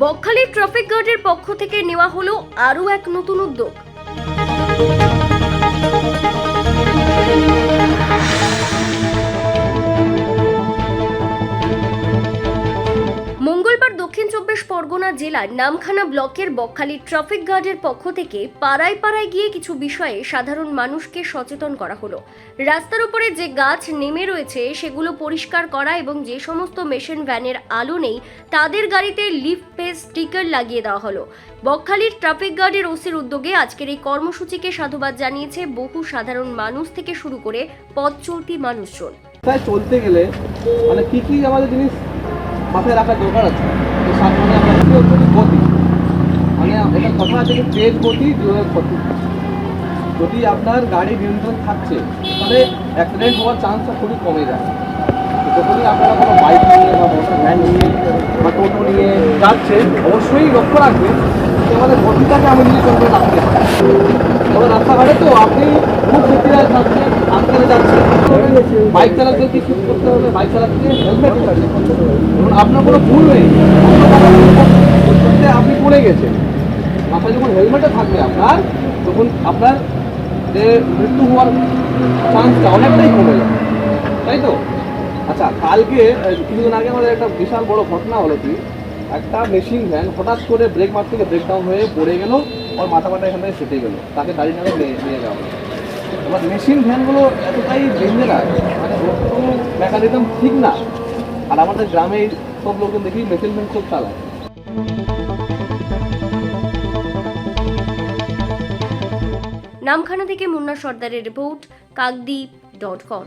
বকখালির traffic গার্ডের পক্ষ থেকে নেওয়া হলো আরও এক নতুন উদ্যোগ। চব্বিশ পরগনা জেলার নামখানা ব্লকের বকখালি ট্রাফিক গার্ডের পক্ষ থেকে পাড়ায় পাড়ায় গিয়ে কিছু বিষয়ে সাধারণ মানুষকে সচেতন করা হলো। রাস্তার উপরে যে গাছ নেমে রয়েছে, সেগুলো পরিষ্কার করা এবং যে সমস্ত মেশিন ভ্যানের আলো নেই, তাদের গাড়িতে লিফ পেজ স্টিকার লাগিয়ে দেওয়া হলো। বকখালির ট্রাফিক গার্ডের ওসির উদ্যোগে আজকের এই কর্মসূচিকে সাধুবাদ জানিয়েছে বহু সাধারণ মানুষ থেকে শুরু করে পথ চলতি মানুষজন। চলতে গেলে মানে কি কি আমাদের জিনিস মাথায় রাখার দরকার আছে। তো সামনে আমরা কি গতি। মানে এটা কথা আছে তেজ গতি জোরের ক্ষতি যদি আপনার গাড়ি নিয়ন্ত্রণ থাকছে, তাহলে অ্যাক্সিডেন্ট হওয়ার চান্সটা খুবই কমে যায়। যখনই আপনারা কোনো বাইক নিয়ে বা মোটর ভ্যান নিয়ে বা টোটো নিয়ে যাচ্ছে অবশ্যই লক্ষ্য রাখবেন যে আমাদের গতিটাকে আমি যদি কন্ট্রোল রাখতে হবে রাস্তাঘাটে তো আপনি খুব গতিতে যাচ্ছেন আজকালে যাচ্ছেন। বাইক চালাতে কি ঠিক করতে হবে? বাইক চালাতে হেলমেট আপনার কোনো ভুল নেই আপনি পড়ে গেছেন। মাথায় যখন হেলমেটে থাকবে আপনার, তখন আপনার যে মৃত্যু হওয়ার চান্সটা অনেকটাই কমে যাবে। তাই তো? আচ্ছা কালকে কিছুদিন আগে আমাদের একটা বিশাল বড় ঘটনা হলো কি? একটা মেশিন ভ্যান হঠাৎ করে ব্রেক মার থেকে ব্রেকডাউন হয়ে পড়ে গেল, ওর মাথা মাথা এখান থেকে সেটে গেলো। তাকে গাড়ি নামে নিয়ে যাওয়া হলো। এবার মেশিন ভ্যানগুলো এতটাই ডেঞ্জারাস মানে কোনো মেকানিজম ঠিক না। আর আমাদের গ্রামে সব লোকজন দেখি মেশিন ভ্যান খুব চালায়। নামখানা থেকে মুন্না সর্দারের রিপোর্ট, কাকদ্বীপ ডট কম